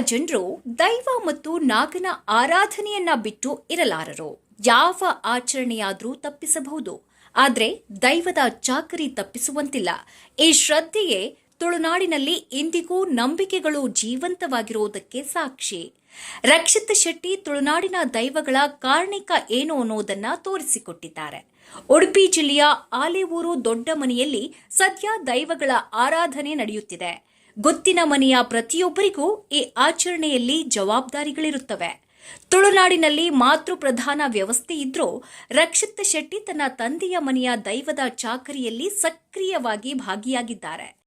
ಜನರು ದೈವ ಮತ್ತು ನಾಗನ ಆರಾಧನೆಯನ್ನ ಬಿಟ್ಟು ಇರಲಾರರು. ಯಾವ ಆಚರಣೆಯಾದರೂ ತಪ್ಪಿಸಬಹುದು. ಆದರೆ ದೈವದ ಚಾಕರಿ ತಪ್ಪಿಸುವಂತಿಲ್ಲ. ಈ ಶ್ರದ್ಧೆಯೇ ತುಳುನಾಡಿನಲ್ಲಿ ಇಂದಿಗೂ ನಂಬಿಕೆಗಳು ಜೀವಂತವಾಗಿರುವುದಕ್ಕೆ ಸಾಕ್ಷಿ. ರಕ್ಷಿತ್ ಶೆಟ್ಟಿ ತುಳುನಾಡಿನ ದೈವಗಳ ಕಾರಣಿಕ ಏನು ಅನ್ನೋದನ್ನ ತೋರಿಸಿಕೊಟ್ಟಿದ್ದಾರೆ. ಉಡುಪಿ ಜಿಲ್ಲೆಯ ಆಲೇವೂರು ದೊಡ್ಡ ಮನೆಯಲ್ಲಿ ಸದ್ಯ ದೈವಗಳ ಆರಾಧನೆ ನಡೆಯುತ್ತಿದೆ. ಗೊತ್ತಿನ ಮನೆಯ ಪ್ರತಿಯೊಬ್ಬರಿಗೂ ಈ ಆಚರಣೆಯಲ್ಲಿ ಜವಾಬ್ದಾರಿಗಳಿರುತ್ತವೆ. ತುಳುನಾಡಿನಲ್ಲಿ ಮಾತೃ ಪ್ರಧಾನ ವ್ಯವಸ್ಥೆ ಇದ್ರೂ ರಕ್ಷಿತ್ ಶೆಟ್ಟಿ ತನ್ನ ತಂದೆಯ ಮನೆಯ ದೈವದ ಚಾಕರಿಯಲ್ಲಿ ಸಕ್ರಿಯವಾಗಿ ಭಾಗಿಯಾಗಿದ್ದಾರೆ.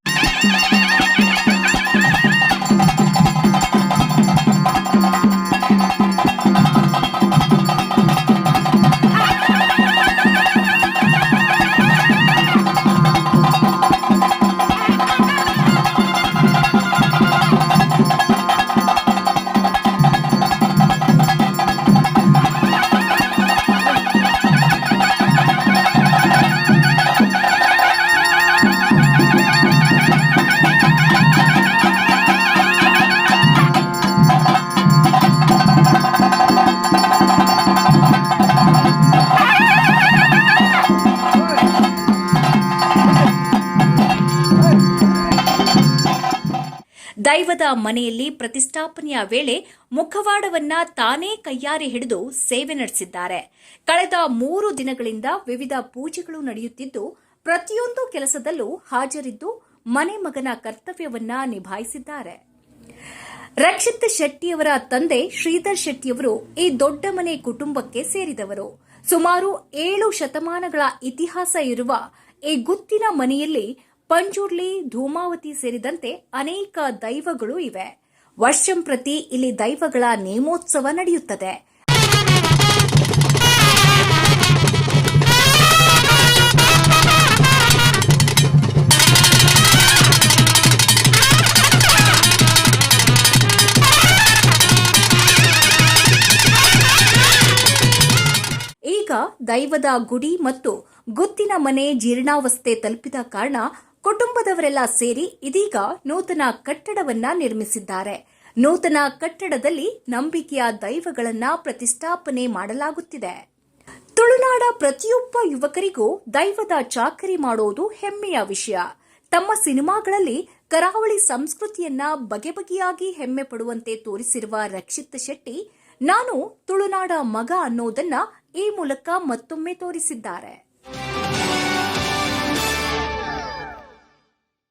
ದೈವದ ಮನೆಯಲ್ಲಿ ಪ್ರತಿಷ್ಠಾಪನೆಯ ವೇಳೆ ಮುಖವಾಡವನ್ನ ತಾನೇ ಕೈಯಾರೆ ಹಿಡಿದು ಸೇವೆ ನಡೆಸಿದ್ದಾರೆ. ಕಳೆದ ಮೂರು ದಿನಗಳಿಂದ ವಿವಿಧ ಪೂಜೆಗಳು ನಡೆಯುತ್ತಿದ್ದು, ಪ್ರತಿಯೊಂದು ಕೆಲಸದಲ್ಲೂ ಹಾಜರಿದ್ದು ಮನೆ ಮಗನ ಕರ್ತವ್ಯವನ್ನ ನಿಭಾಯಿಸಿದ್ದಾರೆ. ರಕ್ಷಿತ್ ಶೆಟ್ಟಿಯವರ ತಂದೆ ಶ್ರೀಧರ್ ಶೆಟ್ಟಿಯವರು ಈ ದೊಡ್ಡ ಮನೆ ಕುಟುಂಬಕ್ಕೆ ಸೇರಿದವರು. ಸುಮಾರು ಏಳು ಶತಮಾನಗಳ ಇತಿಹಾಸ ಇರುವ ಈ ಗುತ್ತಿನ ಮನೆಯಲ್ಲಿ ಪಂಜುರ್ಲಿ, ಧೂಮಾವತಿ ಸೇರಿದಂತೆ ಅನೇಕ ದೈವಗಳು ಇವೆ. ವರ್ಷಂಪ್ರತಿ ಇಲ್ಲಿ ದೈವಗಳ ನೇಮೋತ್ಸವ ನಡೆಯುತ್ತದೆ. ಈಗ ದೈವದ ಗುಡಿ ಮತ್ತು ಗುತ್ತಿನ ಮನೆ ಜೀರ್ಣಾವಸ್ಥೆ ತಲುಪಿದ ಕಾರಣ ಕುಟುಂಬದವರೆಲ್ಲ ಸೇರಿ ಇದೀಗ ನೂತನ ಕಟ್ಟಡವನ್ನ ನಿರ್ಮಿಸಿದ್ದಾರೆ. ನೂತನ ಕಟ್ಟಡದಲ್ಲಿ ನಂಬಿಕೆಯ ದೈವಗಳನ್ನ ಪ್ರತಿಷ್ಠಾಪನೆ ಮಾಡಲಾಗುತ್ತಿದೆ. ತುಳುನಾಡ ಪ್ರತಿಯೊಬ್ಬ ಯುವಕರಿಗೂ ದೈವದ ಚಾಕರಿ ಮಾಡೋದು ಹೆಮ್ಮೆಯ ವಿಷಯ. ತಮ್ಮ ಸಿನಿಮಾಗಳಲ್ಲಿ ಕರಾವಳಿ ಸಂಸ್ಕೃತಿಯನ್ನ ಬಗೆ ಬಗೆಯಾಗಿ ಹೆಮ್ಮೆ ಪಡುವಂತೆ ತೋರಿಸಿರುವ ರಕ್ಷಿತ್ ಶೆಟ್ಟಿ, ನಾನು ತುಳುನಾಡ ಮಗ ಅನ್ನೋದನ್ನ ಈ ಮೂಲಕ ಮತ್ತೊಮ್ಮೆ ತೋರಿಸಿದ್ದಾರೆ.